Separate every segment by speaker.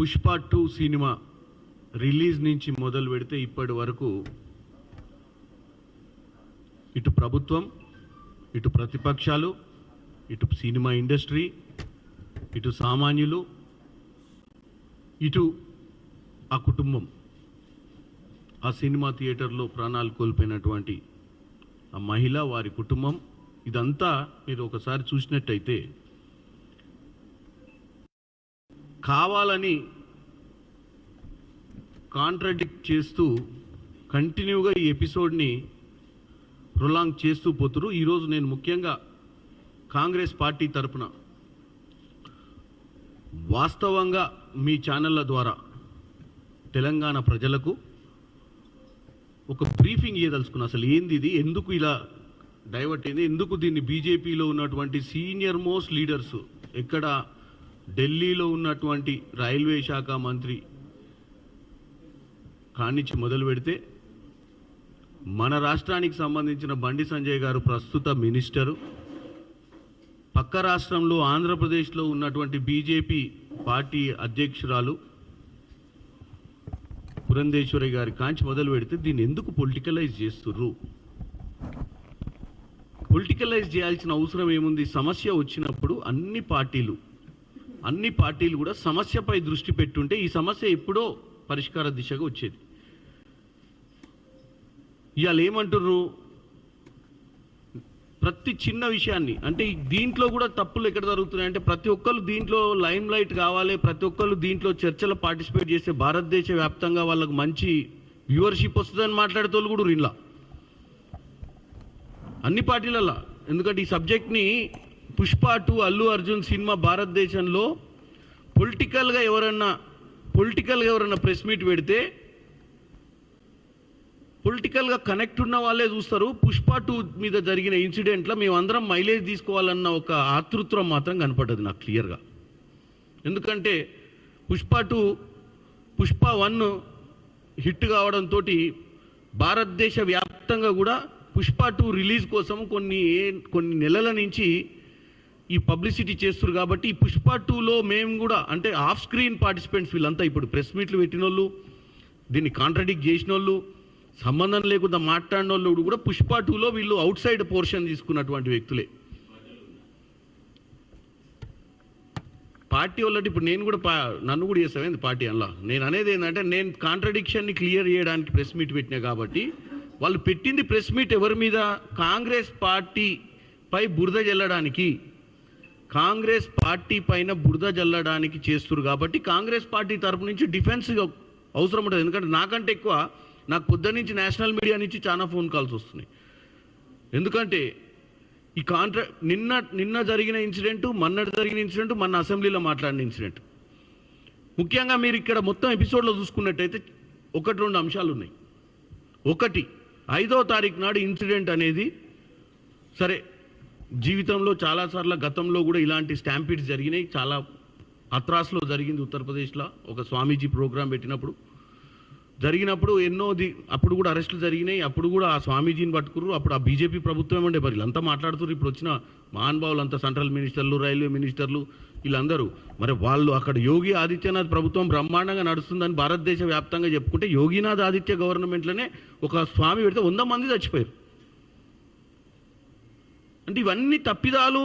Speaker 1: Pushpa two cinema release నుంచి మొదలు పెడితే ఇప్పటి వరకు ఇటు ప్రభుత్వం ఇటు ప్రతిపక్షాలు ఇటు సినిమా ఇండస్ట్రీ ఇటు సామాన్యులు ఇటు ఆ కుటుంబం. ఆ సినిమా థియేటర్లో ప్రాణాలు కోల్పోయినటువంటి ఆ మహిళ వారి కుటుంబం. ఇదంతా మీరు ఒకసారి చూసినట్టయితే కావాలని కాంట్రడిక్ట్ చేస్తూ కంటిన్యూగా ఈ ఎపిసోడ్ని ప్రొలాంగ్ చేస్తూ పోతురు. ఈరోజు నేను ముఖ్యంగా కాంగ్రెస్ పార్టీ తరపున వాస్తవంగా మీ ఛానళ్ళ ద్వారా తెలంగాణ ప్రజలకు ఒక బ్రీఫింగ్ ఇవ్వదలుచుకున్నా అసలు ఏంది ఇది? ఎందుకు ఇలా డైవర్ట్ అయింది? ఎందుకు దీన్ని బీజేపీలో ఉన్నటువంటి సీనియర్ మోస్ట్ లీడర్స్ ఎక్కడ ఢిల్లీలో ఉన్నటువంటి రైల్వే శాఖ మంత్రి కానించి మొదలు పెడితే మన రాష్ట్రానికి సంబంధించిన బండి సంజయ్ గారు ప్రస్తుత మినిస్టరు. పక్క రాష్ట్రంలో ఆంధ్రప్రదేశ్లో ఉన్నటువంటి బీజేపీ పార్టీ అధ్యక్షురాలు పురంధేశ్వరి గారి కాంచి మొదలు పెడితే దీన్ని ఎందుకు పొలిటికలైజ్ చేస్తుర్రు? పొలిటికలైజ్ చేయాల్సిన అవసరం ఏముంది? సమస్య వచ్చినప్పుడు అన్ని పార్టీలు అన్ని పార్టీలు కూడా సమస్యపై దృష్టి పెట్టుంటే ఈ సమస్య ఎప్పుడో పరిష్కార దిశగా వచ్చేది. ఇవాళ ఏమంటున్నారు ప్రతి చిన్న విషయాన్ని అంటే దీంట్లో కూడా తప్పులు ఎక్కడ జరుగుతున్నాయి అంటే ప్రతి ఒక్కరు దీంట్లో లైమ్ లైట్ కావాలి ప్రతి ఒక్కరు దీంట్లో చర్చలో పార్టిసిపేట్ చేస్తే భారతదేశ వ్యాప్తంగా వాళ్ళకు మంచి వ్యూవర్షిప్ వస్తుందని మాట్లాడేటోళ్ళు కూడా ఇలా అన్ని పార్టీలలో ఎందుకంటే ఈ సబ్జెక్ట్ని పుష్ప టూ అల్లు అర్జున్ సినిమా భారతదేశంలో పొలిటికల్గా ఎవరన్నా పొలిటికల్గా ఎవరన్నా ప్రెస్ మీట్ పెడితే పొలిటికల్గా కనెక్ట్ ఉన్న వాళ్ళే చూస్తారు. పుష్ప టూ మీద జరిగిన ఇన్సిడెంట్లో మేమందరం మైలేజ్ తీసుకోవాలన్న ఒక ఆతృత్వం మాత్రం కనపడ్డది నాకు క్లియర్గా. ఎందుకంటే Pushpa two Pushpa one hit కావడంతో భారతదేశ వ్యాప్తంగా కూడా పుష్ప టూ రిలీజ్ కోసం కొన్ని కొన్ని నెలల నుంచి ఈ పబ్లిసిటీ చేస్తారు కాబట్టి ఈ పుష్ప టూలో మేము కూడా అంటే ఆఫ్ స్క్రీన్ పార్టిసిపెంట్స్ వీళ్ళంతా ఇప్పుడు ప్రెస్ మీట్లు పెట్టిన వాళ్ళు దీన్ని కాంట్రడిక్ట్ చేసిన వాళ్ళు సంబంధం లేకుండా మాట్లాడిన వాళ్ళు కూడా పుష్ప టూలో వీళ్ళు అవుట్ సైడ్ పోర్షన్ తీసుకున్నటువంటి వ్యక్తులే. పార్టీ వాళ్ళటి ఇప్పుడు నేను కూడా పా నన్ను కూడా చేసామేంది పార్టీ అలా? నేను అనేది ఏంటంటే నేను కాంట్రడిక్షన్ని క్లియర్ చేయడానికి ప్రెస్ మీట్ పెట్టినా కాబట్టి వాళ్ళు పెట్టింది ప్రెస్ మీట్ ఎవరి మీద? కాంగ్రెస్ పార్టీ పై బురద జల్లడానికి కాంగ్రెస్ పార్టీ పైన బురద జల్లడానికి చేస్తున్నారు కాబట్టి కాంగ్రెస్ పార్టీ తరపు నుంచి డిఫెన్స్ అవసరం ఉంటుంది. ఎందుకంటే నాకంటే ఎక్కువ నాకు పొద్దు నుంచి నేషనల్ మీడియా నుంచి చాలా ఫోన్ కాల్స్ వస్తున్నాయి. ఎందుకంటే ఈ కాంట్రా నిన్న నిన్న జరిగిన ఇన్సిడెంట్ మొన్నటి జరిగిన ఇన్సిడెంట్ మన అసెంబ్లీలో మాట్లాడిన ఇన్సిడెంట్ ముఖ్యంగా మీరు ఇక్కడ మొత్తం ఎపిసోడ్లో చూసుకున్నట్టయితే ఒకటి రెండు అంశాలు ఉన్నాయి. ఒకటి ఐదో తారీఖు నాడు ఇన్సిడెంట్ అనేది సరే జీవితంలో చాలాసార్లు గతంలో కూడా ఇలాంటి స్టాంపిడ్స్ జరిగినాయి. చాలా అత్రాస్లో జరిగింది ఉత్తరప్రదేశ్లో ఒక స్వామీజీ ప్రోగ్రాం పెట్టినప్పుడు. జరిగినప్పుడు ఎన్నో ది అప్పుడు కూడా అరెస్టులు జరిగినాయి. అప్పుడు కూడా ఆ స్వామీజీని పట్టుకుర్రు. అప్పుడు ఆ బీజేపీ ప్రభుత్వం ఉండే మరి వీళ్ళంతా మాట్లాడుతున్నారు ఇప్పుడు వచ్చిన మహానుభావులు అంతా సెంట్రల్ మినిస్టర్లు రైల్వే మినిస్టర్లు వీళ్ళందరూ. మరి వాళ్ళు అక్కడ యోగి ఆదిత్యనాథ్ ప్రభుత్వం బ్రహ్మాండంగా నడుస్తుందని భారతదేశ వ్యాప్తంగా చెప్పుకుంటే యోగినాథ్ ఆదిత్య గవర్నమెంట్లోనే ఒక స్వామి పెడితే వంద మంది చచ్చిపోయారు. అంటే ఇవన్నీ తప్పిదాలు.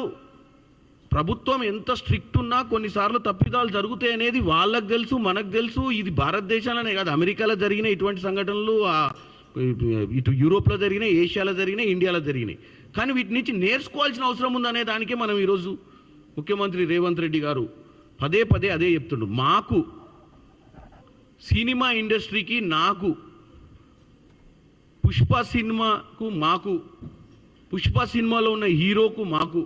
Speaker 1: ప్రభుత్వం ఎంత స్ట్రిక్ట్ ఉన్నా కొన్నిసార్లు తప్పిదాలు జరుగుతాయి అనేది వాళ్ళకు తెలుసు మనకు తెలుసు. ఇది భారతదేశంలోనే కాదు అమెరికాలో జరిగిన ఇటువంటి సంఘటనలు ఇటు యూరోప్లో జరిగినాయి ఏషియాలో జరిగినాయి ఇండియాలో జరిగినాయి. కానీ వీటి నుంచి నేర్చుకోవాల్సిన అవసరం ఉందనే దానికే మనం ఈరోజు ముఖ్యమంత్రి రేవంత్ రెడ్డి గారు పదే పదే అదే చెప్తుండ్రు మాకు సినిమా ఇండస్ట్రీకి నాకు పుష్ప సినిమాకు మాకు పుష్ప సినిమాలో ఉన్న హీరోకు మాకు.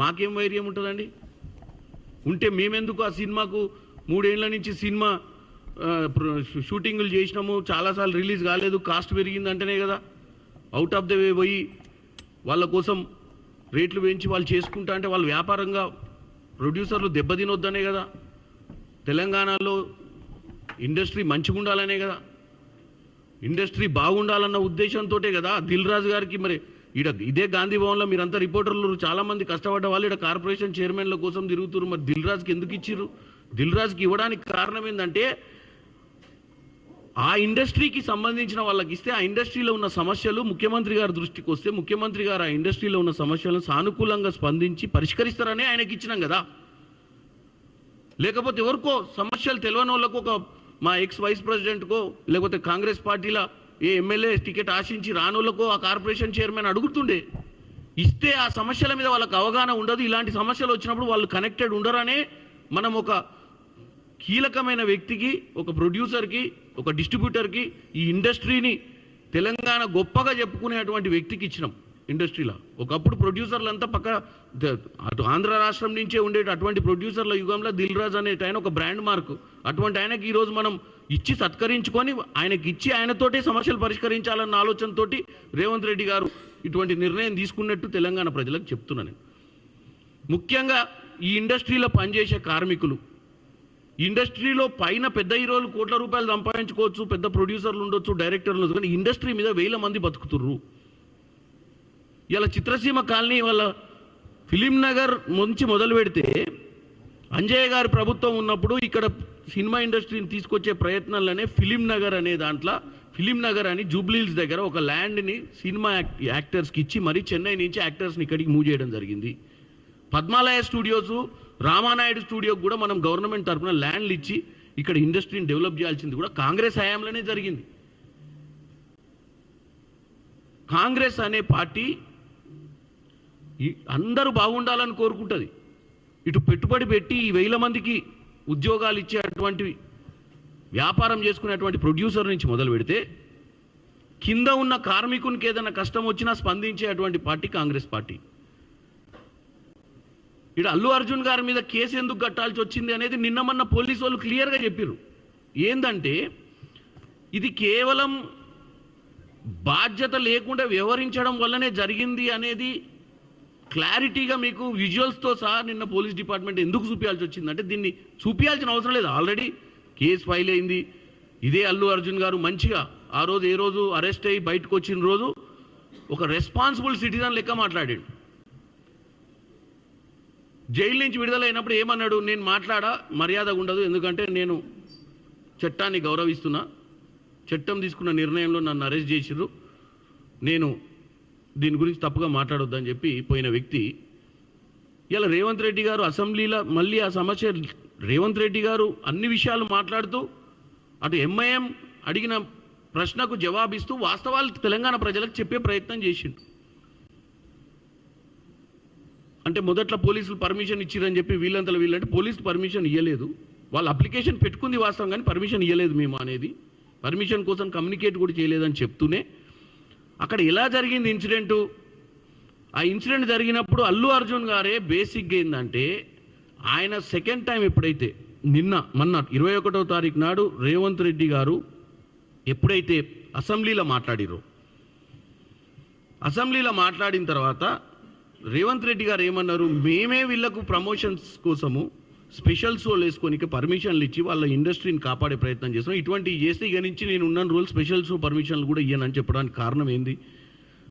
Speaker 1: మాకేం వైర్యం ఉంటుందండి? ఉంటే మేమెందుకు ఆ సినిమాకు మూడేళ్ళ నుంచి సినిమా షూటింగులు చేసినాము చాలాసార్లు రిలీజ్ కాలేదు కాస్ట్ పెరిగింది అంటేనే కదా. అవుట్ ఆఫ్ ద వే పోయి వాళ్ళ కోసం రేట్లు పెంచి వాళ్ళు చేసుకుంటా అంటే వాళ్ళు వ్యాపారంగా ప్రొడ్యూసర్లు దెబ్బతినొద్దనే కదా. తెలంగాణలో ఇండస్ట్రీ మంచిగా ఉండాలనే కదా. ఇండస్ట్రీ బాగుండాలన్న ఉద్దేశంతో కదా దిల్ రాజు గారికి మరి ఈడ ఇదే గాంధీ భవన్లో మీరంతా రిపోర్టర్లు చాలా మంది కష్టపడ్డ వాళ్ళు ఇక్కడ కార్పొరేషన్ చైర్మన్ల కోసం తిరుగుతున్నారు. మరి దిల్ రాజుకి ఎందుకు ఇచ్చారు దిల్ రాజుకి ఇవ్వడానికి కారణం ఏంటంటే ఆ ఇండస్ట్రీకి సంబంధించిన వాళ్ళకి ఇస్తే ఆ ఇండస్ట్రీలో ఉన్న సమస్యలు ముఖ్యమంత్రి గారి దృష్టికి వస్తే ముఖ్యమంత్రి గారు ఆ ఇండస్ట్రీలో ఉన్న సమస్యలను సానుకూలంగా స్పందించి పరిష్కరిస్తారని ఆయనకి ఇచ్చినాం కదా. లేకపోతే ఎవరికో సమస్యలు తెలియని వాళ్ళకు ఒక మా ఎక్స్ వైస్ ప్రెసిడెంట్కో లేకపోతే కాంగ్రెస్ పార్టీల ఏ ఎమ్మెల్యే టికెట్ ఆశించి రానోళ్ళకో ఆ కార్పొరేషన్ చైర్మన్ అడుగుతుండే ఇస్తే ఆ సమస్యల మీద వాళ్ళకి అవగాహన ఉండదు ఇలాంటి సమస్యలు వచ్చినప్పుడు వాళ్ళు కనెక్టెడ్ ఉండరనే మనం ఒక కీలకమైన వ్యక్తికి ఒక ప్రొడ్యూసర్కి ఒక డిస్ట్రిబ్యూటర్కి ఈ ఇండస్ట్రీని తెలంగాణ గొప్పగా చెప్పుకునేటువంటి వ్యక్తికి ఇచ్చినాం ఇండస్ట్రీలో. ఒకప్పుడు ప్రొడ్యూసర్లు అంతా పక్క అటు ఆంధ్ర రాష్ట్రం నుంచే ఉండే అటువంటి ప్రొడ్యూసర్ల యుగంలో దిల్ రాజ్ ఆయన ఒక బ్రాండ్ మార్క్ అటువంటి ఆయనకి ఈరోజు మనం ఇచ్చి సత్కరించుకొని ఆయనకి ఇచ్చి ఆయనతోటే సమస్యలు పరిష్కరించాలన్న ఆలోచనతోటి రేవంత్ రెడ్డి గారు ఇటువంటి నిర్ణయం తీసుకున్నట్టు తెలంగాణ ప్రజలకు చెప్తున్నా నేను. ముఖ్యంగా ఈ ఇండస్ట్రీలో పనిచేసే కార్మికులు ఇండస్ట్రీలో పైన పెద్ద హీరోలు కోట్ల రూపాయలు సంపాదించుకోవచ్చు పెద్ద ప్రొడ్యూసర్లు ఉండొచ్చు డైరెక్టర్లు ఉండొచ్చు కానీ ఇండస్ట్రీ మీద వేల మంది బతుకుతుర్రు ఇలా చిత్రసీమ కాలనీ వాళ్ళ ఫిలిం నగర్ నుంచి మొదలు పెడితే అంజయ్య గారి ప్రభుత్వం ఉన్నప్పుడు ఇక్కడ సినిమా ఇండస్ట్రీని తీసుకొచ్చే ప్రయత్నాలనే ఫిలిం నగర్ అనే దాంట్లో ఫిలిం నగర్ అని జూబ్లీల్స్ దగ్గర ఒక ల్యాండ్ని సినిమా యాక్టర్స్కి ఇచ్చి మరీ చెన్నై నుంచి యాక్టర్స్ని ఇక్కడికి మూవ్ చేయడం జరిగింది. పద్మాలయ స్టూడియోస్ రామానాయుడు స్టూడియోకి కూడా మనం గవర్నమెంట్ తరఫున ల్యాండ్లు ఇచ్చి ఇక్కడ ఇండస్ట్రీని డెవలప్ చేయాల్సింది కూడా కాంగ్రెస్ హయాంలోనే జరిగింది. కాంగ్రెస్ అనే పార్టీ అందరూ బాగుండాలని కోరుకుంటుంది. ఇటు పెట్టుబడి పెట్టి ఈ వేల మందికి ఉద్యోగాలు ఇచ్చేటువంటి వ్యాపారం చేసుకునేటువంటి ప్రొడ్యూసర్ నుంచి మొదలు పెడితే కింద ఉన్న కార్మికునికి ఏదైనా కష్టం వచ్చినా స్పందించేటువంటి పార్టీ కాంగ్రెస్ పార్టీ. ఇక్కడ అల్లు అర్జున్ గారి మీద కేసు ఎందుకు కట్టాల్సి వచ్చింది అనేది నిన్న మొన్న పోలీసు వాళ్ళు క్లియర్గా చెప్పారు ఏందంటే ఇది కేవలం బాధ్యత లేకుండా వ్యవహరించడం వల్లనే జరిగింది అనేది క్లారిటీగా మీకు విజువల్స్తో సహా నిన్న పోలీస్ డిపార్ట్మెంట్ ఎందుకు చూపించాల్సి వచ్చిందంటే దీన్ని చూపించాల్సిన అవసరం లేదు. ఆల్రెడీ కేసు ఫైల్ అయింది. ఇదే అల్లు అర్జున్ గారు మంచిగా ఆ రోజు ఏ రోజు అరెస్ట్ అయ్యి బయటకు వచ్చిన రోజు ఒక రెస్పాన్సిబుల్ సిటిజన్ లెక్క మాట్లాడాడు. జైలు నుంచి విడుదలైనప్పుడు ఏమన్నాడు? నేను మాట్లాడా? మర్యాద ఉండదు. ఎందుకంటే నేను చట్టాన్ని గౌరవిస్తున్నా. చట్టం తీసుకున్న నిర్ణయంలో నన్ను అరెస్ట్ చేసిర్రు. నేను దీని గురించి తప్పుగా మాట్లాడొద్దని చెప్పి పోయిన వ్యక్తి ఇలా రేవంత్ రెడ్డి గారు అసెంబ్లీలో మళ్ళీ ఆ సమస్య రేవంత్ రెడ్డి గారు అన్ని విషయాలు మాట్లాడుతూ అటు ఎంఐఎం అడిగిన ప్రశ్నకు జవాబిస్తూ వాస్తవాలు తెలంగాణ ప్రజలకు చెప్పే ప్రయత్నం చేసిండు. అంటే మొదట్లో పోలీసులు పర్మిషన్ ఇచ్చిరని చెప్పి వీళ్ళంతలో వీళ్ళంటే పోలీసులు పర్మిషన్ ఇవ్వలేదు వాళ్ళు అప్లికేషన్ పెట్టుకుంది వాస్తవం కానీ పర్మిషన్ ఇవ్వలేదు మేము అనేది. పర్మిషన్ కోసం కమ్యూనికేట్ కూడా చేయలేదని చెప్తూనే అక్కడ ఎలా జరిగింది ఇన్సిడెంటు. ఆ ఇన్సిడెంట్ జరిగినప్పుడు అల్లు అర్జున్ గారే బేసిక్గా ఏంటంటే ఆయన సెకండ్ టైం ఎప్పుడైతే నిన్న మొన్న ఇరవై ఒకటో తారీఖు నాడు రేవంత్ రెడ్డి గారు ఎప్పుడైతే అసెంబ్లీలో మాట్లాడిరో అసెంబ్లీలో మాట్లాడిన తర్వాత రేవంత్ రెడ్డి గారు ఏమన్నారు మేమే వీళ్ళకు ప్రమోషన్స్ కోసము స్పెషల్ సోల్ వేసుకోనికి పర్మిషన్లు ఇచ్చి వాళ్ళ ఇండస్ట్రీని కాపాడే ప్రయత్నం చేస్తున్నాం. ఇటువంటి చేస్తే ఇక నుంచి నేను ఉన్న రోజులు స్పెషల్ షో పర్మిషన్లు కూడా ఇయ్యనని చెప్పడానికి కారణం ఏంది?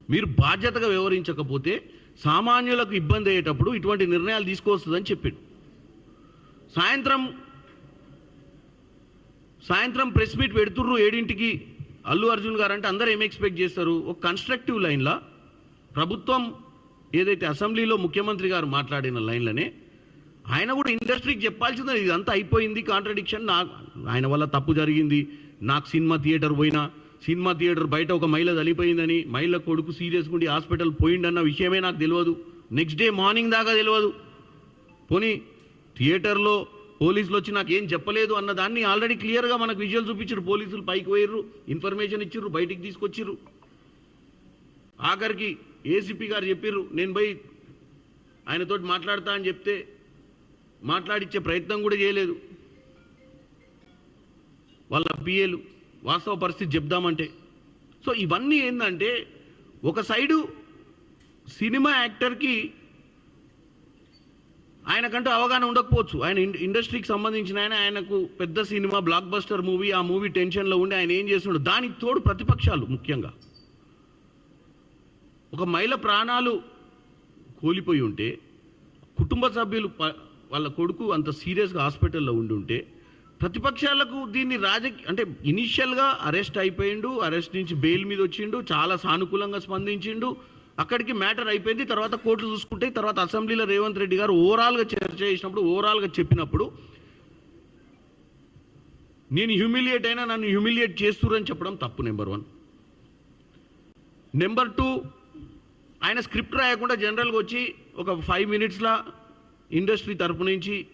Speaker 1: మీరు బాధ్యతగా వ్యవహరించకపోతే సామాన్యులకు ఇబ్బంది అయ్యేటప్పుడు ఇటువంటి నిర్ణయాలు తీసుకొస్తుందని చెప్పాడు. సాయంత్రం సాయంత్రం ప్రెస్ మీట్ పెడుతుర్రు ఏడింటికి. అల్లు అర్జున్ గారు అంటే అందరూ ఏం ఎక్స్పెక్ట్ చేస్తారు? ఒక కన్స్ట్రక్టివ్ లైన్లో ప్రభుత్వం ఏదైతే అసెంబ్లీలో ముఖ్యమంత్రి గారు మాట్లాడిన లైన్లనే ఆయన కూడా ఇండస్ట్రీకి చెప్పాల్సిందని ఇదంతా అయిపోయింది కాంట్రడిక్షన్ నాకు ఆయన వల్ల తప్పు జరిగింది. నాకు సినిమా థియేటర్ పోయినా సినిమా థియేటర్ బయట ఒక మహిళ చనిపోయిందని మహిళ కొడుకు సీరియస్ ఉండి హాస్పిటల్ పోయిండన్న విషయమే నాకు తెలియదు. నెక్స్ట్ డే మార్నింగ్ దాకా తెలియదు. పోనీ థియేటర్లో పోలీసులు వచ్చి నాకు ఏం చెప్పలేదు అన్న దాన్ని ఆల్రెడీ క్లియర్గా మనకు విజువల్ చూపించారు. పోలీసులు పైకి పోయిర్రు ఇన్ఫర్మేషన్ ఇచ్చిర్రు బయటికి తీసుకొచ్చిర్రు. ఆఖరికి ఏసీపీ గారు చెప్పిర్రు నేను పోయి ఆయనతోటి మాట్లాడతా అని చెప్తే మాట్లాడిచ్చే ప్రయత్నం కూడా చేయలేదు. వాళ్ళ పిఏలు వాస్తవ పరిస్థితి చెప్దామంటే. సో ఇవన్నీ ఏంటంటే ఒక సైడు సినిమా యాక్టర్కి ఆయనకంటూ అవగాహన ఉండకపోవచ్చు. ఆయన ఇండస్ట్రీకి సంబంధించిన ఆయన ఆయనకు పెద్ద సినిమా బ్లాక్ బస్టర్ మూవీ ఆ మూవీ టెన్షన్లో ఉండి ఆయన ఏం చేస్తున్నాడు దానికి తోడు ప్రతిపక్షాలు ముఖ్యంగా. ఒక మహిళ ప్రాణాలు కోల్పోయి ఉంటే కుటుంబ సభ్యులు వాళ్ళ కొడుకు అంత సీరియస్గా హాస్పిటల్లో ఉండి ఉంటే ప్రతిపక్షాలకు దీన్ని రాజకీయ అంటే ఇనిషియల్గా అరెస్ట్ అయిపోయిండు అరెస్ట్ నుంచి బెయిల్ మీద వచ్చిండు చాలా సానుకూలంగా స్పందించిండు. అక్కడికి మ్యాటర్ అయిపోయింది తర్వాత కోర్టులు చూసుకుంటే తర్వాత అసెంబ్లీలో రేవంత్ రెడ్డి గారు ఓవరాల్గా చర్చ చేసినప్పుడు ఓవరాల్గా చెప్పినప్పుడు నేను హ్యూమిలియేట్ అయినా నన్ను హ్యూమిలియేట్ చేస్తురని చెప్పడం తప్పు నెంబర్ వన్. నెంబర్ టూ ఆయన స్క్రిప్ట్ రాయకుండా జనరల్గా వచ్చి ఒక ఫైవ్ మినిట్స్లో ఇండస్ట్రీ తరపు నుంచి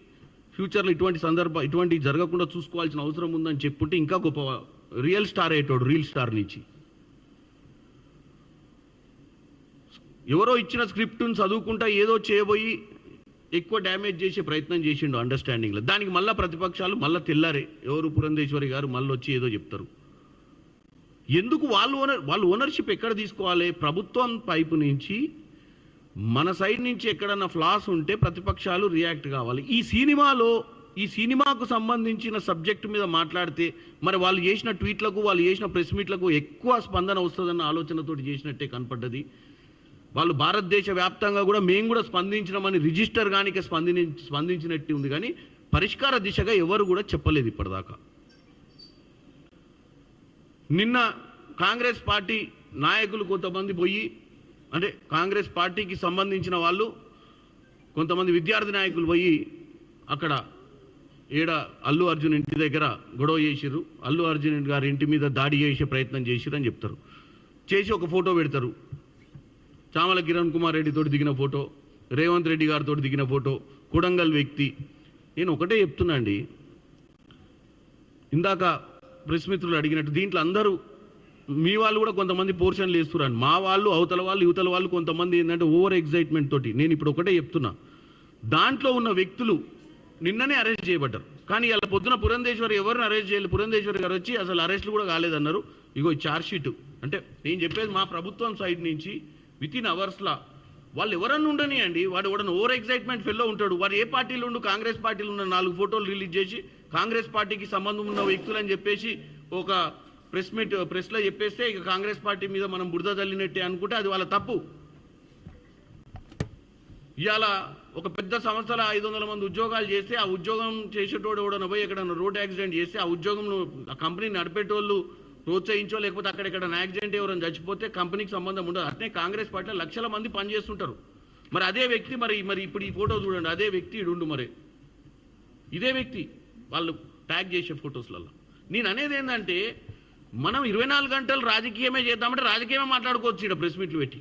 Speaker 1: ఫ్యూచర్లో ఇటువంటి సందర్భం ఇటువంటి జరగకుండా చూసుకోవాల్సిన అవసరం ఉందని చెప్పుంటే ఇంకా గొప్ప రియల్ స్టార్ అయ్యేటోడు రియల్ స్టార్ నుంచి. ఎవరో ఇచ్చిన స్క్రిప్ట్ను చదువుకుంటా ఏదో చేయబోయి ఎక్కువ డ్యామేజ్ చేసే ప్రయత్నం చేసిండు అండర్స్టాండింగ్లో. దానికి మళ్ళీ ప్రతిపక్షాలు మళ్ళీ తెల్లారే. ఎవరు పురంధేశ్వరి గారు మళ్ళీ వచ్చి ఏదో చెప్తారు. ఎందుకు వాళ్ళు ఓనర్ వాళ్ళు ఓనర్షిప్ ఎక్కడ తీసుకోవాలి? ప్రభుత్వం పైపు నుంచి మన సైడ్ నుంచి ఎక్కడన్నా ఫ్లాస్ ఉంటే ప్రతిపక్షాలు రియాక్ట్ కావాలి. ఈ సినిమాలో ఈ సినిమాకు సంబంధించిన సబ్జెక్టు మీద మాట్లాడితే మరి వాళ్ళు చేసిన ట్వీట్లకు వాళ్ళు చేసిన ప్రెస్ మీట్లకు ఎక్కువ స్పందన వస్తుందన్న ఆలోచనతోటి చేసినట్టే కనపడ్డది. వాళ్ళు భారతదేశ వ్యాప్తంగా కూడా మేము కూడా స్పందించినామని రిజిస్టర్ కానీ స్పందించి స్పందించినట్టు ఉంది కానీ పరిష్కార దిశగా ఎవరు కూడా చెప్పలేదు ఇప్పటిదాకా. నిన్న కాంగ్రెస్ పార్టీ నాయకులు కొంతమంది పోయి అంటే కాంగ్రెస్ పార్టీకి సంబంధించిన వాళ్ళు కొంతమంది విద్యార్థి నాయకులు పోయి అక్కడ ఈడ అల్లు అర్జున్ ఇంటి దగ్గర గొడవ చేసిర్రు. అల్లు అర్జున్ గారి ఇంటి మీద దాడి చేసే ప్రయత్నం చేసిర్రు అని చెప్తారు. చేసి ఒక ఫోటో పెడతారు. చామల కిరణ్ కుమార్ రెడ్డితో దిగిన ఫోటో రేవంత్ రెడ్డి గారితో దిగిన ఫోటో కుడంగల్ వ్యక్తి. నేను ఒకటే చెప్తున్నా అండి. ఇందాక ప్రెస్ మిత్రులు అడిగినట్టు దీంట్లో అందరూ మీ వాళ్ళు కూడా కొంతమంది పోర్షన్లు వేస్తున్నారు. మా వాళ్ళు అవతల వాళ్ళు యువతల వాళ్ళు కొంతమంది ఏంటంటే ఓవర్ ఎగ్జైట్మెంట్ తోటి. నేను ఇప్పుడు ఒకటే చెప్తున్నా. దాంట్లో ఉన్న వ్యక్తులు నిన్ననే అరెస్ట్ చేయబడ్డారు. కానీ ఇలా పొద్దున పురంధేశ్వరి ఎవరిని అరెస్ట్ చేయాలి? పురంధేశ్వరి గారు వచ్చి అసలు అరెస్టులు కూడా కాలేదన్నారు. ఇగో ఈ షీట్ అంటే నేను చెప్పేది మా ప్రభుత్వం సైడ్ నుంచి విత్ ఇన్ అవర్స్లా వాళ్ళు ఎవరన్నా ఉండని అండి వాడు ఎవడన్నా ఓవర్ ఎగ్జైట్మెంట్ ఫెల్లో ఉంటాడు. వాడు ఏ పార్టీలో ఉండు? కాంగ్రెస్ పార్టీలో ఉన్న నాలుగు ఫోటోలు రిలీజ్ చేసి కాంగ్రెస్ పార్టీకి సంబంధం ఉన్న వ్యక్తులు అని చెప్పేసి ఒక ప్రెస్ మీట్ ప్రెస్లో చెప్పేస్తే ఇక కాంగ్రెస్ పార్టీ మీద మనం బురద తల్లినట్టే అనుకుంటే అది వాళ్ళ తప్పు. ఇవాళ ఒక పెద్ద సంస్థల ఐదు వందల మంది ఉద్యోగాలు చేస్తే ఆ ఉద్యోగం చేసేటోడు ఎవడన్నా పోయి ఎక్కడన్నా రోడ్ యాక్సిడెంట్ చేస్తే ఆ ఉద్యోగం ఆ కంపెనీ నడిపేటోళ్ళు ప్రోత్సహించో లేకపోతే అక్కడ ఎక్కడ యాక్సిడెంట్ ఎవరైనా చచ్చిపోతే కంపెనీకి సంబంధం ఉండదు. అట్నే కాంగ్రెస్ పార్టీలో లక్షల మంది పనిచేస్తుంటారు. మరి అదే వ్యక్తి మరి మరి ఇప్పుడు ఈ ఫోటో చూడండి అదే వ్యక్తి ఇడుండు మరి. ఇదే వ్యక్తి వాళ్ళు ట్యాగ్ చేసే ఫొటోస్లలో నేను అనేది ఏంటంటే మనం ఇరవై నాలుగు గంటలు రాజకీయమే చేద్దామంటే రాజకీయమే మాట్లాడుకోవచ్చు ఇక్కడ ప్రెస్ మీట్లు పెట్టి.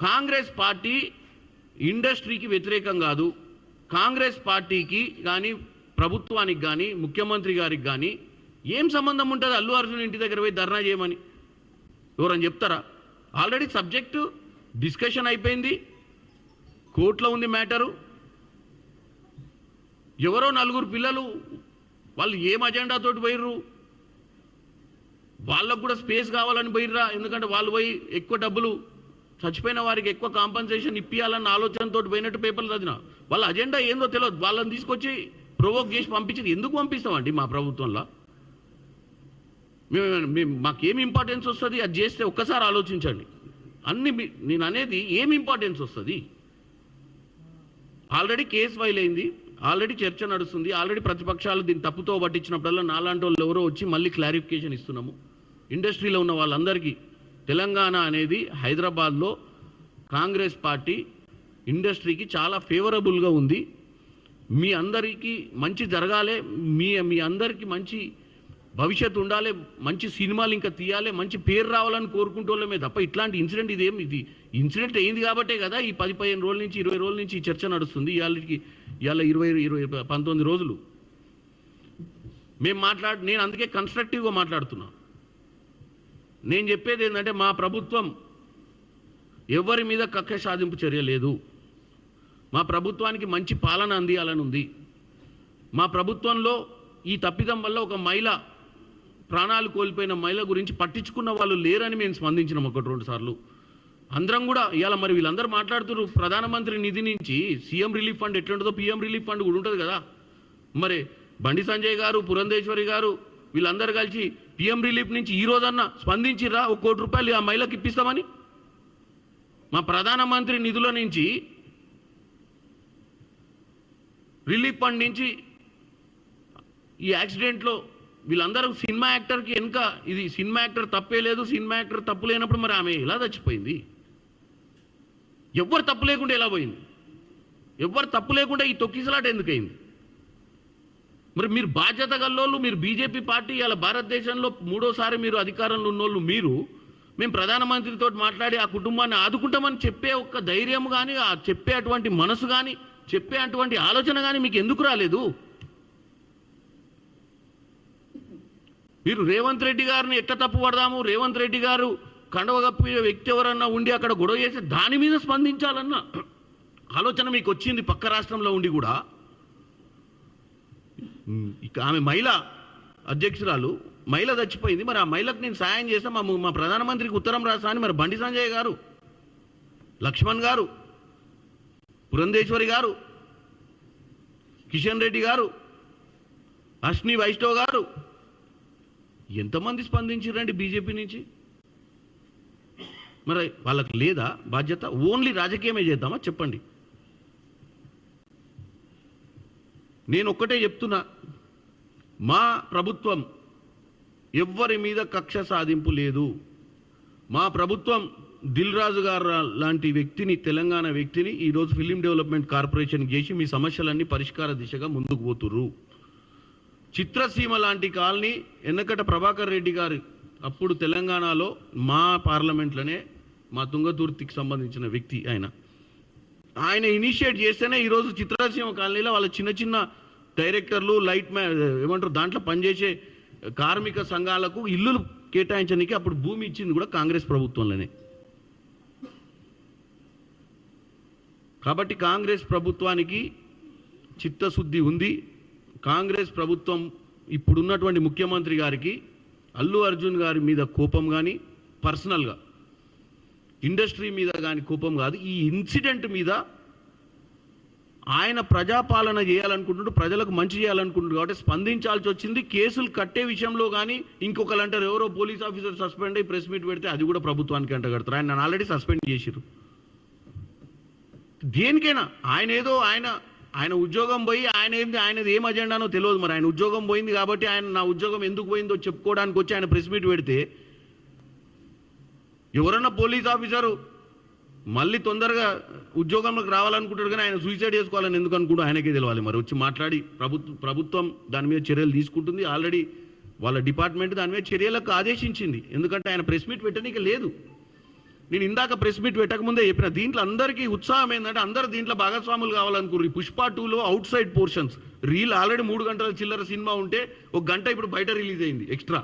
Speaker 1: కాంగ్రెస్ పార్టీ ఇండస్ట్రీకి వ్యతిరేకం కాదు. కాంగ్రెస్ పార్టీకి కానీ ప్రభుత్వానికి కానీ ముఖ్యమంత్రి గారికి కానీ ఏం సంబంధం ఉంటుంది అల్లు అర్జున్ ఇంటి దగ్గర పోయి ధర్నా చేయమని? ఎవరని చెప్తారా? ఆల్రెడీ సబ్జెక్టు డిస్కషన్ అయిపోయింది. కోర్టులో ఉంది మ్యాటరు. ఎవరో నలుగురు పిల్లలు వాళ్ళు ఏం అజెండాతోటి పోయిర్రు? వాళ్ళకు కూడా స్పేస్ కావాలని పోయిర్రా. ఎందుకంటే వాళ్ళు పోయి ఎక్కువ డబ్బులు చచ్చిపోయిన వారికి ఎక్కువ కాంపన్సేషన్ ఇప్పియాలన్న ఆలోచనతో పోయినట్టు పేపర్లు చదివిన. వాళ్ళ అజెండా ఏందో తెలియదు వాళ్ళని తీసుకొచ్చి ప్రొవోక్ చేసి పంపించింది. ఎందుకు పంపిస్తామండి మా ప్రభుత్వంలో? మేము మాకేం ఇంపార్టెన్స్ వస్తుంది? అది చేస్తే ఒక్కసారి ఆలోచించండి. అన్ని మీ- నేను అనేది ఏం ఇంపార్టెన్స్ వస్తుంది? ఆల్రెడీ కేసు ఫైల్ అయింది. ఆల్రెడీ చర్చ నడుస్తుంది. ఆల్రెడీ ప్రతిపక్షాలు దీన్ని తప్పుతో పట్టించినప్పుడల్లా నాలాంటి వాళ్ళు ఎవరో వచ్చి మళ్ళీ క్లారిఫికేషన్ ఇస్తున్నాము. ఇండస్ట్రీలో ఉన్న వాళ్ళందరికీ తెలంగాణ అనేది హైదరాబాద్లో కాంగ్రెస్ పార్టీ ఇండస్ట్రీకి చాలా ఫేవరబుల్గా ఉంది. మీ అందరికీ మంచి జరగాలి మీ మీ అందరికీ మంచి భవిష్యత్తు ఉండాలి మంచి సినిమాలు ఇంకా తీయాలి మంచి పేరు రావాలని కోరుకుంటోళ్ళమే తప్ప ఇట్లాంటి ఇన్సిడెంట్ ఇదేం ఇది. ఇన్సిడెంట్ అయింది కాబట్టే కదా ఈ పది పదిహేను రోజుల నుంచి ఇరవై రోజుల నుంచి ఈ చర్చ నడుస్తుంది ఇవాళకి ఇవాళ ఇరవై ఇరవై పంతొమ్మిది రోజులు. మేము మాట్లాడు నేను అందుకే కన్స్ట్రక్టివ్గా మాట్లాడుతున్నా. నేను చెప్పేది ఏంటంటే మా ప్రభుత్వం ఎవరి మీద కక్ష సాధింపు చర్య లేదు. మా ప్రభుత్వానికి మంచి పాలన అందియాలని ఉంది. మా ప్రభుత్వంలో ఈ తప్పిదం వల్ల ఒక మహిళ ప్రాణాలు కోల్పోయిన మహిళ గురించి పట్టించుకున్న వాళ్ళు లేరని మేము స్పందించినాం ఒకటి రెండు సార్లు. అందరం కూడా ఇవాళ మరి వీళ్ళందరూ మాట్లాడుతున్నారు ప్రధానమంత్రి నిధి నుంచి సీఎం రిలీఫ్ ఫండ్ ఎట్లుంటుందో పీఎం రిలీఫ్ ఫండ్ కూడా ఉంటుంది కదా. మరి బండి సంజయ్ గారు పురంధేశ్వరి గారు వీళ్ళందరూ కలిసి పిఎం రిలీఫ్ నుంచి ఈ రోజన్నా స్పందించిర్రా ఒక కోటి రూపాయలు ఆ మహిళకి ఇప్పిస్తామని? మా ప్రధానమంత్రి నిధుల నుంచి రిలీఫ్ ఫండ్ నుంచి ఈ యాక్సిడెంట్లో వీళ్ళందరూ సినిమా యాక్టర్కి వెనుక ఇది సినిమా యాక్టర్ తప్పే లేదు సినిమా యాక్టర్ తప్పు లేనప్పుడు మరి ఆమె ఎలా చచ్చిపోయింది? ఎవ్వరు తప్పు లేకుండా ఎలా పోయింది? ఎవ్వరు తప్పు లేకుండా ఈ తొక్కిసలాట ఎందుకయింది మరి మీరు బాధ్యత గల్లోళ్ళు మీరు బీజేపీ పార్టీ ఇలా భారతదేశంలో మూడోసారి మీరు అధికారంలో ఉన్నోళ్ళు మీరు మేము ప్రధానమంత్రితో మాట్లాడి ఆ కుటుంబాన్ని ఆదుకుంటామని చెప్పే ఒక్క ధైర్యం కానీ ఆ చెప్పే అటువంటి మనసు కానీ చెప్పే అటువంటి ఆలోచన కానీ మీకు ఎందుకు రాలేదు? మీరు రేవంత్ రెడ్డి గారిని ఎట్ట తప్పు పడదాము? రేవంత్ రెడ్డి గారు కండవగప్పి వ్యక్తి ఎవరన్నా ఉండి అక్కడ గొడవ చేసి దాని మీద స్పందించాలన్న ఆలోచన మీకు వచ్చింది పక్క రాష్ట్రంలో ఉండి కూడా. ఇక ఆమె మహిళ అధ్యక్షురాలు మహిళ చచ్చిపోయింది. మరి ఆ మహిళకు నేను సాయం చేస్తే. మా మా ప్రధానమంత్రికి ఉత్తరం రాసా అని మరి బండి సంజయ్ గారు లక్ష్మణ్ గారు పురంధేశ్వరి గారు కిషన్ రెడ్డి గారు అశ్ని వైష్ణవ్ గారు ఎంతమంది స్పందించారండి బీజేపీ నుంచి? మరి వాళ్ళకి లేదా బాధ్యత? ఓన్లీ రాజకీయమే చేద్దామా? చెప్పండి. నేను ఒక్కటే చెప్తున్నా. మా ప్రభుత్వం ఎవ్వరి మీద కక్ష సాధింపు లేదు. మా ప్రభుత్వం దిల్ రాజు గారు లాంటి వ్యక్తిని తెలంగాణ వ్యక్తిని ఈరోజు ఫిలిం డెవలప్మెంట్ కార్పొరేషన్ చేసి మీ సమస్యలన్నీ పరిష్కార దిశగా ముందుకు పోతుర్రు. చిత్రసీమ లాంటి కాలనీ ఎన్నకట ప్రభాకర్ రెడ్డి గారు అప్పుడు తెలంగాణలో మా పార్లమెంట్లోనే మా తుంగతుర్తికి సంబంధించిన వ్యక్తి ఆయన. ఆయన ఇనిషియేట్ చేస్తేనే ఈరోజు చిత్రసీమ కాలనీలో వాళ్ళ చిన్న చిన్న డైరెక్టర్లు లైట్ మ్యా ఏమంటారు దాంట్లో పనిచేసే కార్మిక సంఘాలకు ఇల్లులు కేటాయించడానికి అప్పుడు భూమి ఇచ్చింది కూడా కాంగ్రెస్ ప్రభుత్వంలోనే. కాబట్టి కాంగ్రెస్ ప్రభుత్వానికి చిత్తశుద్ధి ఉంది. కాంగ్రెస్ ప్రభుత్వం ఇప్పుడున్నటువంటి ముఖ్యమంత్రి గారికి అల్లు అర్జున్ గారి మీద కోపం కానీ పర్సనల్గా ఇండస్ట్రీ మీద కానీ కోపం కాదు. ఈ ఇన్సిడెంట్ మీద ఆయన ప్రజాపాలన చేయాలనుకుంటున్నాడు ప్రజలకు మంచి చేయాలనుకుంటున్నాడు కాబట్టి స్పందించాల్సి వచ్చింది. కేసులు కట్టే విషయంలో కానీ ఇంకొకరు అంటారు ఎవరో పోలీస్ ఆఫీసర్ సస్పెండ్ అయ్యి ప్రెస్ మీట్ పెడితే అది కూడా ప్రభుత్వానికి అంటగడతారు. ఆయన ఆల్రెడీ సస్పెండ్ చేసిరు దేనికైనా ఆయన ఏదో ఆయన ఆయన ఉద్యోగం పోయి ఆయన ఏంది ఆయనది ఏం అజెండానో తెలియదు మరి. ఆయన ఉద్యోగం పోయింది కాబట్టి ఆయన నా ఉద్యోగం ఎందుకు పోయిందో చెప్పుకోవడానికి వచ్చి ఆయన ప్రెస్ మీట్ పెడితే ఎవరన్నా పోలీస్ ఆఫీసరు మళ్ళీ తొందరగా ఉద్యోగంలోకి రావాలనుకుంటాడు కానీ ఆయన సూసైడ్ చేసుకోవాలని ఎందుకు అనుకుంటూ ఆయనకే తెలియాలి మరి వచ్చి మాట్లాడి ప్రభుత్వ ప్రభుత్వం దాని మీద చర్యలు తీసుకుంటుంది. ఆల్రెడీ వాళ్ళ డిపార్ట్మెంట్ దాని మీద చర్యలకు ఆదేశించింది. ఎందుకంటే ఆయన ప్రెస్ మీట్ పెట్టనీకి లేదు. నేను ఇందాక ప్రెస్ మీట్ పెట్టకముందే చెప్పిన దీంట్లో అందరికీ ఉత్సాహం ఏంటంటే అందరు దీంట్లో భాగస్వాములు కావాలనుకుర్రు. పుష్ప టూలో outside portions reel already మూడు గంటల చిల్లర సినిమా ఉంటే ఒక గంట ఇప్పుడు బయట రిలీజ్ అయింది ఎక్స్ట్రా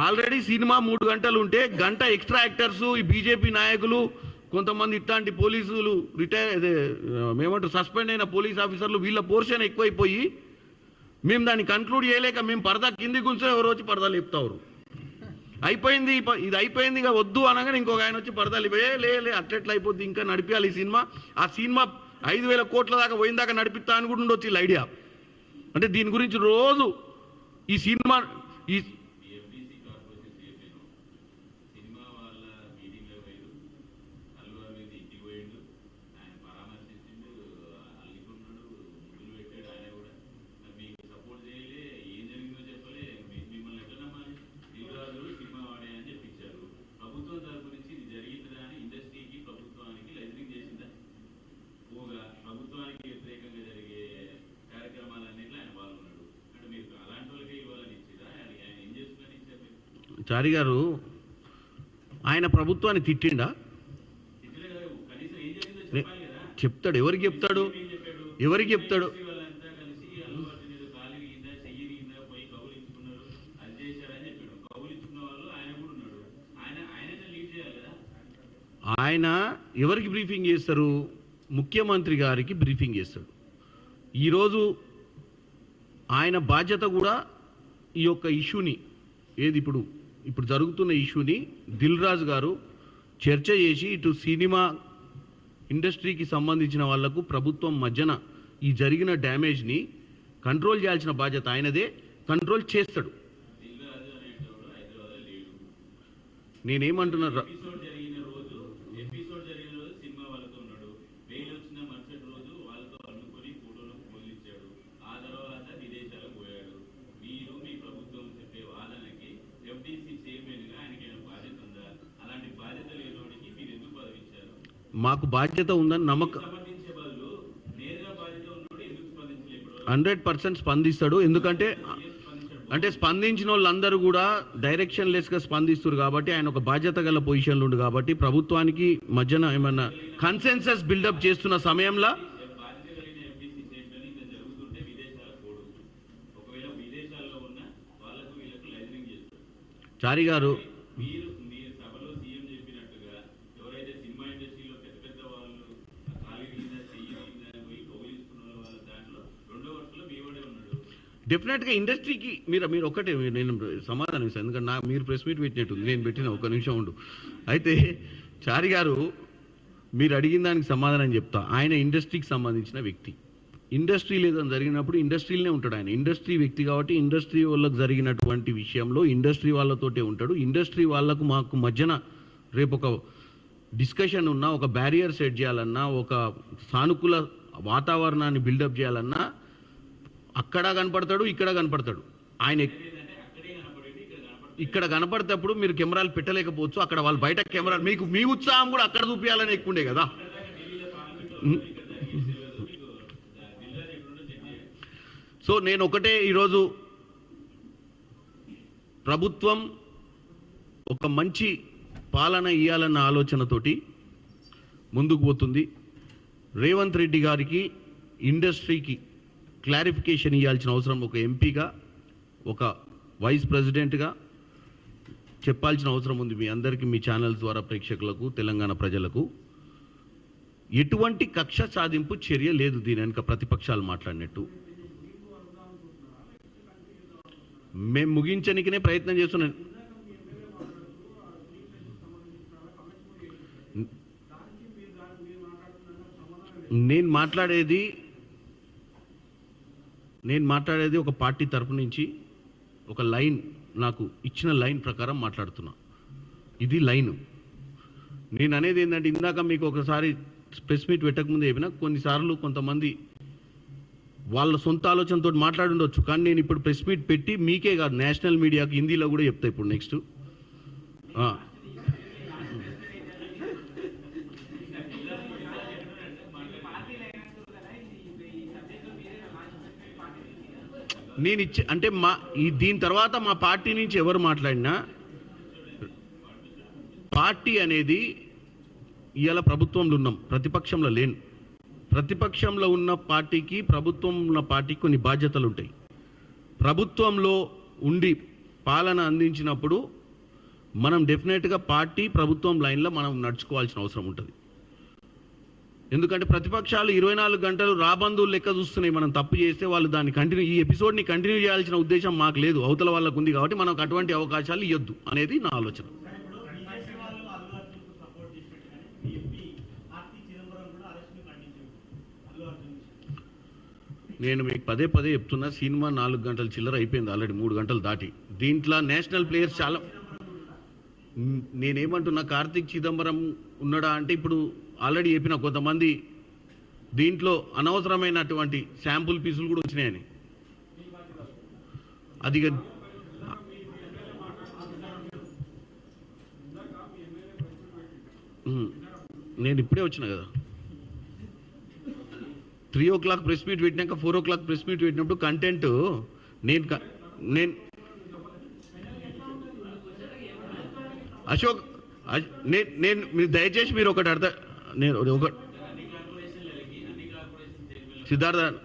Speaker 1: ఆల్రెడీ సినిమా మూడు గంటలు ఉంటే గంట ఎక్స్ట్రా యాక్టర్స్ ఈ బీజేపీ నాయకులు కొంతమంది ఇట్లాంటి పోలీసులు రిటైర్ అదే మేమంటారు సస్పెండ్ అయిన పోలీస్ ఆఫీసర్లు వీళ్ళ పోర్షన్ ఎక్కువైపోయి మేము దాన్ని కన్క్లూడ్ చేయలేక మేము పరదా కింది గుంచే ఎవరు వచ్చి పరదా లేపుతారు అయిపోయింది ఇది అయిపోయింది ఇక వద్దు అనగానే ఇంకొక ఆయన వచ్చి పరదాలు ఇవ్వే లే లే అట్లెట్లా అయిపోద్ది ఇంకా నడిపించాలి ఈ సినిమా. ఆ సినిమా ఐదు వేల కోట్ల దాకా పోయిన దాకా నడిపిస్తా అని కూడా ఉండొచ్చు ఐడియా. అంటే దీని గురించి రోజు ఈ సినిమా ఈ
Speaker 2: ఎంపీసీ కార్పొరేషన్ చైర్మన్ సినిమా వాళ్ళ మీటింగ్లో పోయారు అల్లు అరవింద్ ఇంటికి పోయిండు ఆయన పరామర్శించిండు అల్లుకున్నాడు ముగ్గులు పెట్టాడు ఆయన కూడా మరి మీకు సపోర్ట్ చేయలే ఏం జరిగిందో చెప్పలే మీ- మిమ్మల్ని ఎట్లా నమ్మాలి దిగురాజు సినిమా వాడే అని చెప్పించారు ప్రభుత్వం తరపు నుంచి ఇది జరిగిందా అని ఇండస్ట్రీకి ప్రభుత్వానికి లైజనింగ్ చేసిందా పోగా ప్రభుత్వానికి వ్యతిరేకంగా జరిగే కార్యక్రమాలన్నింటిలో ఆయన పాల్గొన్నాడు అంటే మీరు అలాంటి వాళ్ళకే ఇవ్వాలని ఇచ్చిరా ఆయన ఆయన ఏం చేసుకుని ఇచ్చారు మీరు
Speaker 1: చారి గారు ఆయన ప్రభుత్వాన్ని తిట్టిండా? చెప్తాడు. ఎవరికి చెప్తాడు? ఎవరికి చెప్తాడు?
Speaker 2: ఆయన
Speaker 1: ఎవరికి బ్రీఫింగ్ చేస్తారు? ముఖ్యమంత్రి గారికి బ్రీఫింగ్ చేస్తాడు. ఈరోజు ఆయన బాధ్యత కూడా ఈ యొక్క ఇష్యూని ఏది ఇప్పుడు ఇప్పుడు జరుగుతున్న ఇష్యూని దిల్ రాజు గారు చర్చ చేసి ఇటు సినిమా ఇండస్ట్రీకి సంబంధించిన వాళ్ళకు ప్రభుత్వం మధ్యన ఈ జరిగిన డ్యామేజ్ని కంట్రోల్ చేయాల్సిన బాధ్యత ఆయనదే కంట్రోల్ చేస్తాడు. నేనేమంటున్నా ర-
Speaker 2: ఎపిసోడ్ జరిగిన రోజు ఎపిసోడ్ జరిగిన రోజు సినిమా వాళ్ళతో ఉన్నాడు బెయిల్ వచ్చిన మరుసటి రోజు వాళ్ళతో అల్లుతో
Speaker 1: మాకు బాధ్యత ఉందని నమ్మకం హండ్రెడ్ పర్సెంట్ స్పందిస్తాడు. ఎందుకంటే అంటే స్పందించిన వాళ్ళందరూ కూడా డైరెక్షన్ లెస్గా స్పందిస్తారు కాబట్టి ఆయన ఒక బాధ్యత గల పొజిషన్లో ఉండు కాబట్టి ప్రభుత్వానికి మధ్యన ఏమన్నా కన్సెన్సస్ బిల్డప్ చేస్తున్న సమయంలో
Speaker 2: బాధ్యత కలిగిన
Speaker 1: డెఫినెట్గా ఇండస్ట్రీకి మీరు మీరు ఒక్కటే నేను సమాధానం ఇస్తాను. ఎందుకంటే నా మీరు ప్రెస్ మీట్ పెట్టినట్టు నేను పెట్టిన ఒక నిమిషం ఉండు. అయితే చారి గారు మీరు అడిగిన దానికి సమాధానం చెప్తా. ఆయన ఇండస్ట్రీకి సంబంధించిన వ్యక్తి. ఇండస్ట్రీ లేదని జరిగినప్పుడు ఇండస్ట్రీలోనే ఉంటాడు ఆయన. ఇండస్ట్రీ వ్యక్తి కాబట్టి ఇండస్ట్రీ వాళ్ళకు జరిగినటువంటి విషయంలో ఇండస్ట్రీ వాళ్ళతోటే ఉంటాడు. ఇండస్ట్రీ వాళ్ళకు మాకు మధ్యన రేపు ఒక డిస్కషన్ ఉన్నా ఒక బ్యారియర్ సెట్ చేయాలన్నా ఒక సానుకూల వాతావరణాన్ని బిల్డప్ చేయాలన్నా అక్కడ కనపడతాడు ఇక్కడ కనపడతాడు. ఆయన ఇక్కడ కనపడేటప్పుడు మీరు కెమెరాలు పెట్టలేకపోవచ్చు. అక్కడ వాళ్ళు బయట కెమెరా మీకు మీ ఉత్సాహం కూడా అక్కడ చూపించాలని ఎక్కువండే కదా. సో నేను ఒకటే ఈరోజు ప్రభుత్వం ఒక మంచి పాలన ఇవ్వాలన్న ఆలోచనతోటి ముందుకు పోతుంది. రేవంత్ రెడ్డి గారికి ఇండస్ట్రీకి క్లారిఫికేషన్ ఇవ్వాల్సిన అవసరం ఒక ఎంపీగా ఒక వైస్ ప్రెసిడెంట్గా చెప్పాల్సిన అవసరం ఉంది మీ అందరికీ మీ ఛానల్స్ ద్వారా ప్రేక్షకులకు తెలంగాణ ప్రజలకు. ఎటువంటి కక్ష సాధింపు చర్య లేదు దీని వెనుక ప్రతిపక్షాలు మాట్లాడినట్టు. మేము ముగించనికనే ప్రయత్నం చేస్తున్నాం. నేను మాట్లాడేది నేను మాట్లాడేది ఒక పార్టీ తరపు నుంచి ఒక లైన్ నాకు ఇచ్చిన లైన్ ప్రకారం మాట్లాడుతున్నా. ఇది లైన్. నేను అనేది ఏంటంటే ఇందాక మీకు ఒకసారి ప్రెస్ మీట్ పెట్టకముందు చెప్పిన కొన్నిసార్లు కొంతమంది వాళ్ళ సొంత ఆలోచనతో మాట్లాడుండొచ్చు కానీ నేను ఇప్పుడు ప్రెస్ మీట్ పెట్టి మీకే కాదు నేషనల్ మీడియాకి హిందీలో కూడా చెప్తా ఇప్పుడు నెక్స్ట్. నేను ఇచ్చే అంటే మా ఈ దీని తర్వాత మా పార్టీ నుంచి ఎవరు మాట్లాడినా పార్టీ అనేది ఇవాళ ప్రభుత్వంలో ఉన్నాం ప్రతిపక్షంలో లేను. ప్రతిపక్షంలో ఉన్న పార్టీకి ప్రభుత్వం ఉన్న పార్టీకి కొన్ని బాధ్యతలు ఉంటాయి. ప్రభుత్వంలో ఉండి పాలన అందించినప్పుడు మనం డెఫినెట్గా పార్టీ ప్రభుత్వం లైన్లో మనం నడుచుకోవాల్సిన అవసరం ఉంటుంది. ఎందుకంటే ప్రతిపక్షాలు ఇరవై నాలుగు గంటలు రాబందు లెక్క చూస్తున్నాయి. మనం తప్పు చేస్తే వాళ్ళు దాన్ని కంటిన్యూ ఈ ఎపిసోడ్ని కంటిన్యూ చేయాల్సిన ఉద్దేశం మాకు లేదు. అవతల వాళ్ళకు ఉంది కాబట్టి మనకు అటువంటి అవకాశాలు ఇవ్వద్దు అనేది నా ఆలోచన. నేను మీకు పదే పదే చెప్తున్నా సినిమా నాలుగు గంటల చిల్లర అయిపోయింది ఆల్రెడీ మూడు గంటలు దాటి. దీంట్లో నేషనల్ ప్లేయర్స్ చాలా నేనేమంటున్నా కార్తీక్ చిదంబరం ఉన్నాడా అంటే ఇప్పుడు ఆల్రెడీ చెప్పిన కొంతమంది దీంట్లో అనవసరమైనటువంటి శాంపుల్ పీసులు కూడా వచ్చినాయని. అది నేను ఇప్పుడే వచ్చిన కదా. Three o'clock press meet పెట్టినాక four o'clock press meet పెట్టినప్పుడు కంటెంట్ నేను నేను అశోక్ నేను నేను మీరు దయచేసి మీరు ఒకటి అర్థం నేను ఒక సిద్ధార్థ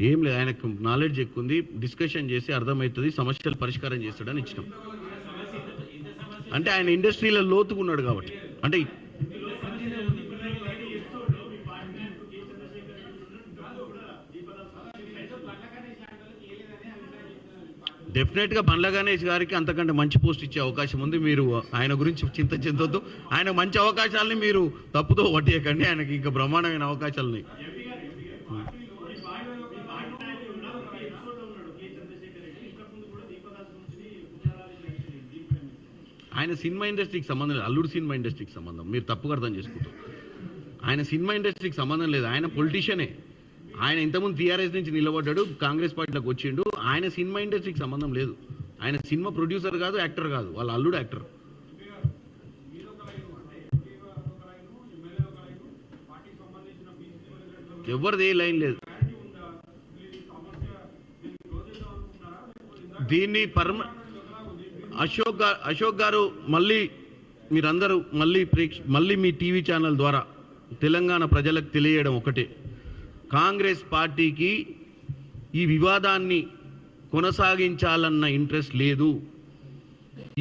Speaker 1: ఏం లేదు ఆయనకు నాలెడ్జ్ ఎక్కువ ఉంది. డిస్కషన్ చేసి అర్థమవుతుంది సమస్యలు పరిష్కారం చేస్తాడని ఇచ్చినాం. అంటే ఆయన ఇండస్ట్రీలో లోతుకున్నాడు కాబట్టి. అంటే డెఫినెట్గా బండ్ల గణేష్ గారికి అంతకంటే మంచి పోస్ట్ ఇచ్చే అవకాశం ఉంది. మీరు ఆయన గురించి చింత చెందొద్దు. ఆయన మంచి అవకాశాలని మీరు తప్పుతో పట్టేయకండి. ఆయనకి ఇంకా బ్రహ్మాండమైన అవకాశాలు ఆయన సినిమా ఇండస్ట్రీకి సంబంధం లేదు. అల్లుడు సినిమా ఇండస్ట్రీకి సంబంధం. మీరు తప్పుగా అర్థం చేసుకుంటారు. ఆయన సినిమా ఇండస్ట్రీకి సంబంధం లేదు. ఆయన పొలిటీషియనే ఆయన ఇంతకుముందు టీఆర్ఎస్ నుంచి నిలబడ్డాడు. కాంగ్రెస్ పార్టీలోకి వచ్చిండు. ఆయన సినిమా ఇండస్ట్రీకి సంబంధం లేదు. ఆయన సినిమా ప్రొడ్యూసర్ కాదు యాక్టర్ కాదు. వాళ్ళ అల్లుడు యాక్టర్. ఎవరిది ఏ లైన్ లేదు. దీన్ని పర్మ అశోక్ గారు అశోక్ గారు మళ్ళీ మీరందరూ మళ్ళీ ప్రేక్ష మళ్ళీ మీ టీవీ ఛానల్ ద్వారా తెలంగాణ ప్రజలకు తెలియడం ఒకటే. కాంగ్రెస్ పార్టీకి ఈ వివాదాన్ని కొనసాగించాలన్న ఇంట్రెస్ట్ లేదు.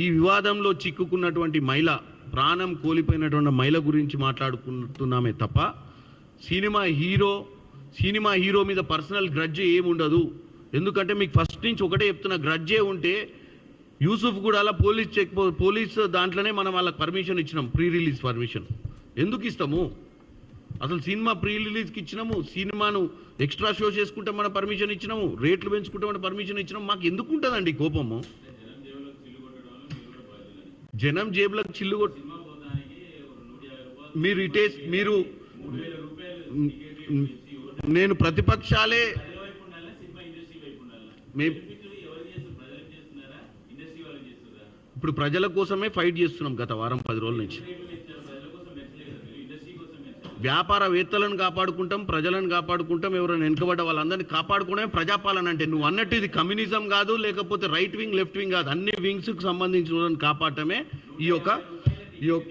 Speaker 1: ఈ వివాదంలో చిక్కుకున్నటువంటి మహిళ ప్రాణం కోల్పోయినటువంటి మహిళ గురించి మాట్లాడుకుంటున్నామే తప్ప సినిమా హీరో సినిమా హీరో మీద పర్సనల్ గ్రడ్జ్ ఏముండదు. ఎందుకంటే మీకు ఫస్ట్ నుంచి ఒకటే చెప్తున్న గ్రడ్జే ఉంటే యూసుఫ్ కూడా అలా పోలీస్ చెక్ పోలీస్ దాంట్లోనే మనం వాళ్ళకి పర్మిషన్ ఇచ్చినాం ప్రీ రిలీజ్ పర్మిషన్ ఎందుకు ఇస్తాము? అసలు సినిమా ప్రీ రిలీజ్కి ఇచ్చినాము సినిమాను ఎక్స్ట్రా షో చేసుకుంటే మన పర్మిషన్ ఇచ్చినాము రేట్లు పెంచుకుంటే మన పర్మిషన్ ఇచ్చినాము మాకు ఎందుకు ఉంటుందండి కోపము? జనం జేబులకు చిల్లు కొట్ మీరు ఇటే మీరు నేను ప్రతిపక్షాలే మే- ఇప్పుడు ప్రజల కోసమే ఫైట్ చేస్తున్నాం గత వారం పది రోజుల నుంచి. వ్యాపారవేత్తలను కాపాడుకుంటాం ప్రజలను కాపాడుకుంటాం ఎవరైనా వెనుకబడ్డ వాళ్ళందరినీ కాపాడుకోవడమే ప్రజాపాలన అంటే నువ్వు అన్నట్టు ఇది కమ్యూనిజం కాదు లేకపోతే రైట్ వింగ్ లెఫ్ట్ వింగ్ కాదు. అన్ని వింగ్స్కి సంబంధించిన వాళ్ళని కాపాడటమే ఈ యొక్క ఈ యొక్క